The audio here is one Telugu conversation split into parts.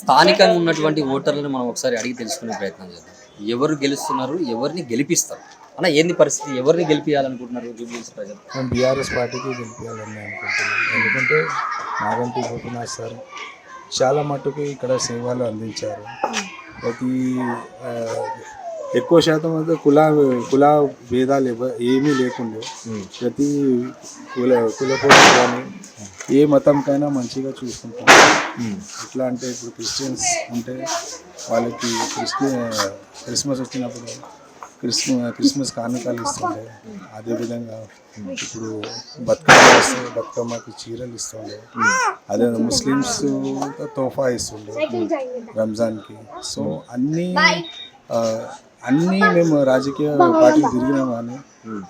స్థానికంగా ఉన్నటువంటి ఓటర్లను మనం ఒకసారి అడిగి తెలుసుకునే ప్రయత్నం చేద్దాం. ఎవరు గెలుస్తున్నారు ఎవరిని గెలిపిస్తారు? అన్న ఏంది పరిస్థితి? ఎవరిని గెలిపించాలనుకుంటున్నారు జూబ్లీస్ ప్రజలు? మేము బీఆర్ఎస్ పార్టీకి గెలిపించాలని అనుకుంటున్నాం ఎందుకంటే నాగంటి గోపినాథ్ సార్ చాలా మట్టుకు ఇక్కడ సేవలు అందించారు. ప్రతి ఎక్కువ శాతం అయితే కుల కుల భేదాలు ఏమీ లేకుండే ప్రతి కుల కులపోటీ కానీ ఏ మతంకైనా మంచిగా చూసుకుంటాం. ఎట్లా అంటే ఇప్పుడు క్రిస్టియన్స్ ఉంటే వాళ్ళకి క్రిస్టి క్రిస్మస్ వచ్చినప్పుడు క్రిస్మ క్రిస్మస్ కానుకలు ఇస్తుండే. అదేవిధంగా ఇప్పుడు బతుకమ్మ వస్తే బతుకమ్మకి చీరలు ఇస్తుండే. అదే ముస్లిమ్స్ తోఫా ఇస్తుండే రంజాన్కి. సో అన్నీ అన్నీ మేము రాజకీయ పార్టీలు తిరిగినాం కానీ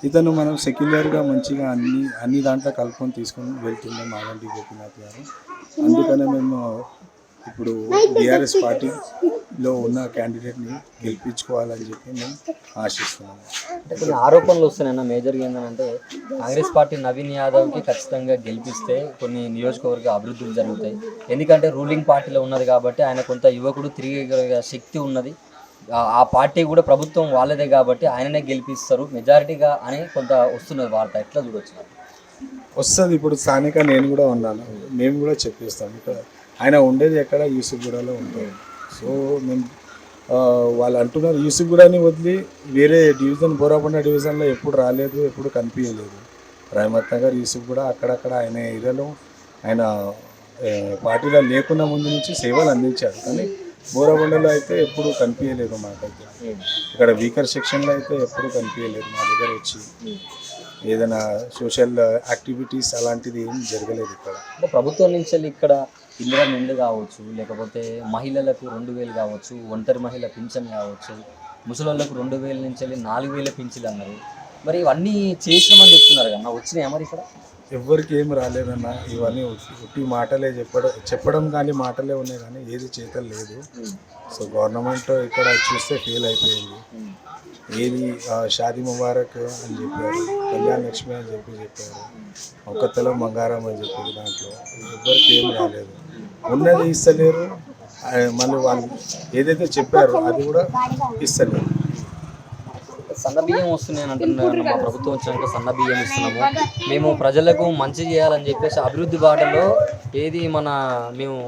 ఇతను మనం సెక్యులర్గా మంచిగా అన్ని అన్ని దాంట్లో కలుపుకొని తీసుకొని వెళ్తుండే మాగంటి గోపీనాథ్ గారు. అందుకనే మేము ఇప్పుడు బీఆర్ఎస్ పార్టీలో ఉన్న క్యాండిడేట్ని గెలిపించుకోవాలని చెప్పి మేము ఆశిస్తున్నాము. అంటే కొన్ని ఆరోపణలు వస్తున్నాయన్న మేజర్గా ఏంటంటే కాంగ్రెస్ పార్టీ నవీన్ యాదవ్కి ఖచ్చితంగా గెలిపిస్తే కొన్ని నియోజకవర్గ అభివృద్ధులు జరుగుతాయి. ఎందుకంటే రూలింగ్ పార్టీలో ఉన్నది కాబట్టి ఆయన కొంత యువకుడు తిరిగే శక్తి ఉన్నది. ఆ- పార్టీ కూడా ప్రభుత్వం వాళ్ళదే కాబట్టి ఆయననే గెలిపిస్తారు. మెజారిటీగా అని కొంత వస్తున్నది వార్త. ఎట్లా చూడొచ్చు వస్తుంది. ఇప్పుడు స్థానిక నేను కూడా ఉన్నాను. మేము కూడా చెప్పేస్తాం. ఇక్కడ ఆయన ఉండేది ఎక్కడ? యూసుఫ్గూడలో ఉంటుంది సో మేము వాళ్ళు అంటున్నారు యూసుఫ్గూడని వదిలి వేరే డివిజన్ బోరాపండ డివిజన్లో ఎప్పుడు రాలేదు ఎప్పుడు కనిపించలేదు. రహమత్ నగర్ యూసుఫ్గూడ అక్కడక్కడ ఆయన ఏరియాలో ఆయన పార్టీలో లేకుండా ముందు నుంచి సేవలు అందించారు. కానీ బోరాబండలో అయితే ఎప్పుడు కనిపించలేదు మాకైతే. ఇక్కడ వీకర్ సెక్షన్లో అయితే ఎప్పుడు కనిపించలేదు మా దగ్గర వచ్చి. ఏదైనా సోషల్ యాక్టివిటీస్ అలాంటిది ఏం జరగలేదు ఇక్కడ. అంటే ప్రభుత్వం నుంచి వెళ్ళి ఇక్కడ ఇందిరా నిండు కావచ్చు లేకపోతే మహిళలకు రెండు వేలు కావచ్చు ఒంటరి మహిళ పింఛన్ కావచ్చు ముసలోళ్ళకు రెండు వేల నుంచి వెళ్ళి నాలుగు వేల పింఛన్లు అన్నారు. మరి ఇవన్నీ చేసినామని చెప్తున్నారు కదా వచ్చినాయా మరి ఇక్కడ? ఎవ్వరికి ఏం రాలేదన్న ఇవన్నీ ఉట్టి- మాటలే చెప్పడం చెప్పడం కానీ మాటలే ఉన్నాయి కానీ ఏది చేతలు లేదు. సో గవర్నమెంట్ ఇక్కడ చూస్తే ఫెయిల్ అయిపోయింది. ఏది షాదీ ముబారక్ అని చెప్పారు కళ్యాణ్ లక్ష్మి అని చెప్పి చెప్పారు ఒక తల బంగారం అని చెప్పారు దాంట్లో. ఎవ్వరికి ఏం రాలేదు. ఉన్నది ఇస్తలేరు మళ్ళీ వాళ్ళు ఏదైతే చెప్పారో అది కూడా ఇస్తలేరు. సన్న బియ్యం వస్తున్నాయని అంటున్నారు. మా ప్రభుత్వం వచ్చినాక సన్న బియ్యం ఇస్తున్నాము. మేము ప్రజలకు మంచి చేయాలని చెప్పేసి అభివృద్ధి బాటలో ఏది మన మేము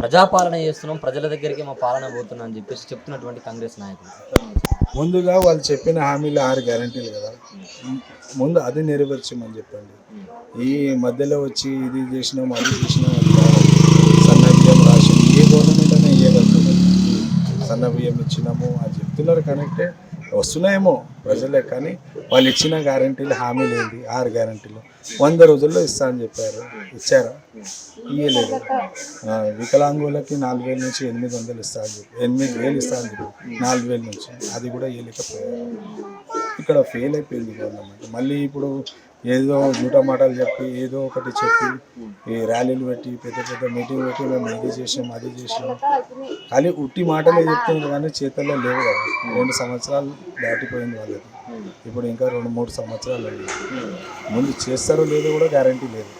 ప్రజాపాలన చేస్తున్నాం. ప్రజల దగ్గరికి మా పాలన పోతున్నాం అని చెప్పేసి చెప్తున్నటువంటి కాంగ్రెస్ నాయకులు. ముందుగా వాళ్ళు చెప్పిన హామీలు ఆరు గ్యారంటీలు కదా. ముందు అది నెరవేర్చమని చెప్పండి. ఈ మధ్యలో వచ్చి ఇది చేసినాం అది చేసినాం. సన్న బియ్యం రాషన్ ఏ గవర్నమెంట్ అయినా ఇవ్వగలుగుతుంది సన్న బియ్యం ఇచ్చినాము అది చెప్తున్నారు కరెక్టే వస్తున్నాయేమో ప్రజలే కానీ వాళ్ళు ఇచ్చిన గ్యారంటీలు హామీలు ఏంటి? ఆరు గ్యారంటీలు వంద రోజుల్లో ఇస్తా అని చెప్పారు. ఇచ్చారా? ఇయ్యలేదు. వికలాంగులకి నాలుగు వేల నుంచి ఎనిమిది వందలు ఇస్తా అని చెప్పి ఎనిమిది వేలు ఇస్తా అని చెప్పి నాలుగు వేల నుంచి. అది కూడా ఇయ్యలేకపోయారు. ఇక్కడ ఫెయిల్ అయిపోయింది గవర్నమెంట్ మళ్ళీ ఇప్పుడు ఏదో జూట మాటలు చెప్పి ఏదో ఒకటి చెప్పి ఈ ర్యాలీలు పెట్టి పెద్ద పెద్ద మీటింగ్ పెట్టి మేము ఇది చేసాం అది చేసాం. కానీ ఉట్టి మాటలే చెప్తున్నారు కానీ చేతల్లో లేవు కదా. రెండు సంవత్సరాలు దాటిపోయింది వాళ్ళకి ఇప్పుడు ఇంకా రెండు మూడు సంవత్సరాలు అయ్యాయి ముందు చేస్తారో లేదో కూడా గ్యారంటీ లేదు.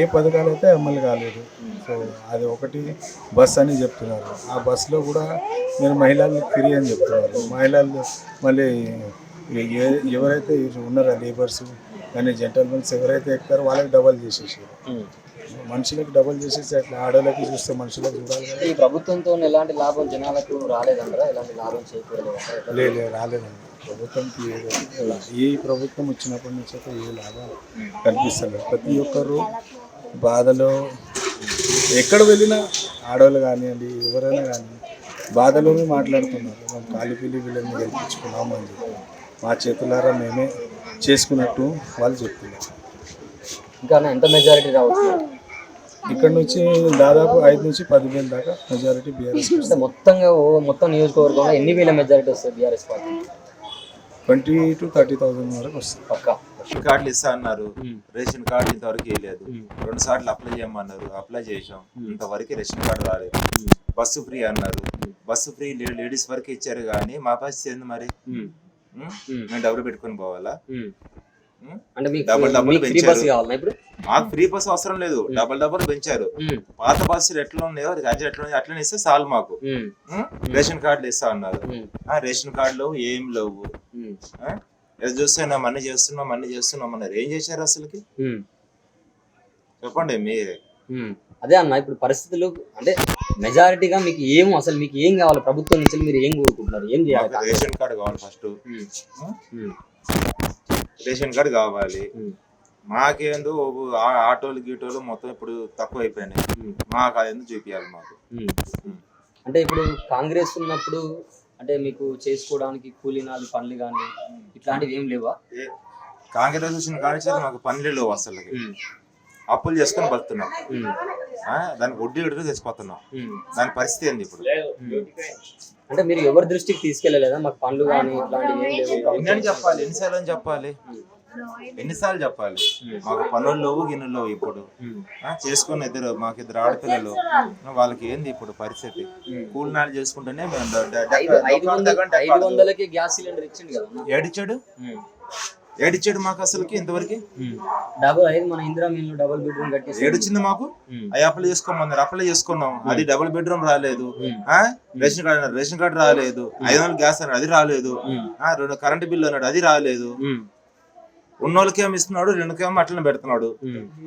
ఏ పథకాలు అయితే అమలు కాలేదు. సో అది ఒకటి బస్ అని చెప్తున్నారు. ఆ బస్సులో కూడా నేను మహిళలు ఫ్రీ అని చెప్తున్నారు. మహిళలు మళ్ళీ ఎవరైతే ఉన్నారో లేబర్స్ కానీ జెంటల్మెన్స్ ఎవరైతే ఎక్కుతారో వాళ్ళకి డబల్ చేసేసారు మనుషులకు డబల్ చేసేసి అట్లా ఆడోళ్ళకి చూస్తే మనుషులకు చూడాలి ఈ ప్రభుత్వంతో ఎలాంటి లాభం జనాలకు రాలేదంటారా? ఎలాంటి లాభం అంటారా? లేదు రాలేదండి. ప్రభుత్వంకి ఏ ప్రభుత్వం వచ్చినప్పటి నుంచి అయితే ఏ లాభం కనిపిస్తలేదు. ప్రతి ఒక్కరు బాధలో ఎక్కడ వెళ్ళినా ఆడవాళ్ళు కానివ్వండి ఎవరైనా కానీ బాధలోనే మాట్లాడుతున్నారు. మేము కాలిపిల్లి వీళ్ళని గెలిపించుకున్నాము అని చెప్పి. మా చేతులారా మేమే చేసుకున్నట్టు వాళ్ళు చెప్తున్నారు. ఇంకా ఎంత మెజారిటీ రావచ్చు? ఇక్కడ నుంచి దాదాపు ఐదు నుంచి పదివేల దాకా మెజారిటీ బీఆర్ఎస్ మొత్తంగా మొత్తం నియోజకవర్గంలో ఎన్ని వేల మెజారిటీ వస్తుంది BRS party? Twenty two thirty thousand వరకు వస్తుంది. పక్కా. రేషన్ కార్డులు ఇస్తా అన్నారు. రేషన్ కార్డు ఇంతవరకు వేయలేదు రెండు సార్లు అప్లై చేయమన్నారు. అప్లై చేసాం ఇంతవరకు రేషన్ కార్డు రాలేదు. బస్సు ఫ్రీ అన్నారు. బస్సు ఫ్రీ లే- లేడీస్ వరకు ఇచ్చారు కానీ మా పరిస్థితి ఏంది మరి? మేము. డబ్బులు పెట్టుకొని పోవాలా? అంటే మీకు డబల్ డబల్ మీకు ఫ్రీ. బస్ కావాలా ఇప్పుడు? మాకు ఫ్రీ బస్ అవసరం లేదు. డబల్ డబల్ పెంచారు. పాత బస్సులు ఎట్లా ఉన్నాయో అది ఎట్లా ఉన్నాయో అట్లనే ఇస్తే చాలు మాకు? రేషన్ కార్డులు ఇస్తా అన్నారు. రేషన్ కార్డులు ఏం లేవు. చూస్తున్నాం అన్ని చేస్తున్నాం అన్ని చేస్తున్నాం అన్నారు. ఏం చేశారు అసలుకి? చెప్పండి మీరే. అదే అన్న ఇప్పుడు పరిస్థితులు అంటే మెజారిటీగా మీకు ఏం అసలు మీకు ఏం కావాలి? ప్రభుత్వం నుంచి మీరు ఏం కోరుకుంటున్నారు? ఏం చేయాలి? రేషన్ కార్డు కావాలి ఫస్ట్. రేషన్ కార్డు కావాలి. మాకేందో ఆటోలు గీటోలు మొత్తం ఇప్పుడు తక్కువ అయిపోయినాయి మాకు అది ఎందుకు చూపించాలి మాకు. అంటే ఇప్పుడు కాంగ్రెస్ ఉన్నప్పుడు అంటే మీకు చేసుకోవడానికి కూలీనాలు పనులు కానీ ఇట్లాంటివి ఏం లేవా? కాంగ్రెస్ వచ్చిన కానీ మాకు పనులు లేవు అసలు అప్పులు చేసుకొని బతున్నాం దానికి వడ్డీ తెచ్చిపోతున్నాం. ఉమ్, దాని పరిస్థితి ఏంది ఇప్పుడు. అంటే మీరు ఎవరి దృష్టికి తీసుకెళ్ళలేదా? మాకు పనులు కానీ ఇట్లాంటివి ఏం లేవు ఎన్ని చెప్పాలి? ఎన్నిసార్లు అని చెప్పాలి? ఎన్నిసార్లు చెప్పాలి? మాకు పనులు లేవు గిన్నెలు లేవు ఇప్పుడు. చేసుకున్న ఇద్దరు మాకు ఇద్దరు ఆడపిల్లలు. వాళ్ళకి ఏంది ఇప్పుడు పరిస్థితి? కూలినాలు చేసుకుంటేనే మేము ఐదు వందలకి గ్యాస్ సిలిండర్ ఇచ్చిండు కదా. అన్న. ఏడిచ్చాడు మాకు అసలుకి ఇంతవరకు. డబుల్ ఐదు మన ఇందిరా మిల్లు డబుల్ బెడ్రూమ్ కట్టేసి ఏడిచ్చింది మాకు? అవి అప్లై చేసుకోమన్నారు అప్లై చేసుకున్నాం. అది డబుల్ బెడ్రూమ్ రాలేదు. ఆ? రేషన్ కార్డు అన్నారు రేషన్ కార్డు రాలేదు. ఐదు వందలు గ్యాస్ అన్నాడు అది రాలేదు. ఆ రెండు కరెంట్ బిల్లు అన్నాడు అది రాలేదు. ఉన్నోళ్ళకేమో ఇస్తున్నాడు రెండుకేమో అట్లనే పెడుతున్నాడు.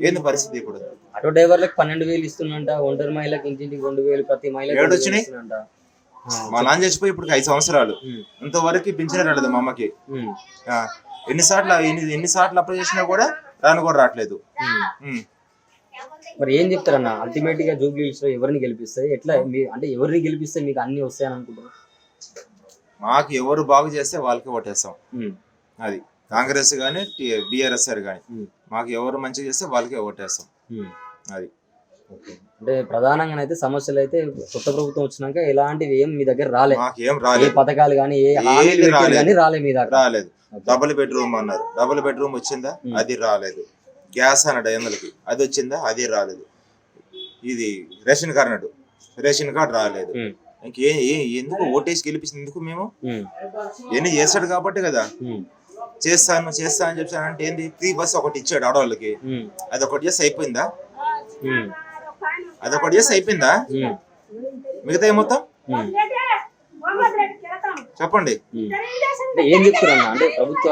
ఏంది పరిస్థితి ఇప్పుడు? ఆటో డ్రైవర్లకు పన్నెండు వేలు ఇస్తున్నంట ఒంటరి మహిళకి ఇంటింటికి రెండు వేలు ప్రతి మహిళకి ఏడు రెండు వేలు వచ్చినాయి? ఇస్తున్నంట. ఆ, మా నాన్న చచ్చిపోయి ఇప్పుడు ఐదు సంవత్సరాలు. ఇంతవరకు పింఛన్ రాలేదు మా అమ్మకి. ఎన్నిసార్లు ఎన్ని ఎన్నిసార్లు అప్లై చేసినా కూడా రాను కూడా రావట్లేదు. ఉమ్. ఉమ్. మరి ఏం చెప్తారన్న? అల్టిమేట్గా జూబ్లీ హిల్స్లో ఎవరిని గెలిపిస్తాయి ఎట్లా అంటే ఎవరిని గెలిపిస్తే మీకు అన్ని వస్తాయని అనుకుంటున్నారు? మాకు ఎవరు బాగు చేస్తే వాళ్ళకి ఓటేస్తాం. ఉమ్, అది కాంగ్రెస్ కానీ బిఆర్ఎస్ఆర్ కానీ ఉమ్, మాకు ఎవరు మంచిగా చేస్తే వాళ్ళకే ఓటేస్తాం. అది. అంటే ప్రధానంగా అయితే సమస్యలు అయితే కొత్త ప్రభుత్వం వచ్చినాక ఎలాంటివి ఏం మీ దగ్గర రాలే. మాకు ఏం ఏ రాలేదు. పథకాలు కానీ ఏ రాలేదు. రాలేదు. డబుల్ బెడ్రూమ్ అన్నారు. డబుల్ బెడ్రూమ్ వచ్చిందా. అది రాలేదు. గ్యాస్ అన్నాడు ఐదు అది వచ్చిందా? అది రాలేదు. ఇది రేషన్ కార్డు అన్నాడు. రేషన్ కార్డు రాలేదు. ఇంకే ఎందుకు ఓటేసి గెలిపించింది ఎందుకు మేము? ఎన్ని చేస్తాడు కాబట్టి కదా. చేస్తాను చేస్తాను అని చెప్పాను అంటే ఏంది? ఫ్రీ బస్ ఒకటి ఇచ్చాడు ఆడవాళ్ళకి. అది ఒకటి చేసి అయిపోయిందా? అది ఒకటి చేసి అయిపోయిందా? మిగతా మొత్తం? చెప్పండి. ఏం చెప్తారన్న అంటే ప్రభుత్వ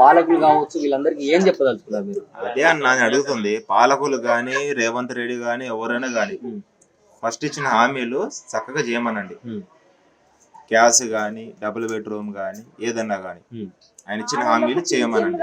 పాలకులు కావచ్చు వీళ్ళందరికీ ఏం చెప్పదలుచుకున్నారు మీరు? అదే అన్న నేను అడుగుతుంది. పాలకులు కానీ రేవంత్ రెడ్డి కానీ ఎవరైనా కానీ ఫస్ట్ ఇచ్చిన హామీలు చక్కగా చేయమనండి. గ్యాస్ కానీ డబుల్ బెడ్రూమ్ కానీ ఏదన్నా కానీ. ఆయన ఇచ్చిన హామీలు చేయమనండి.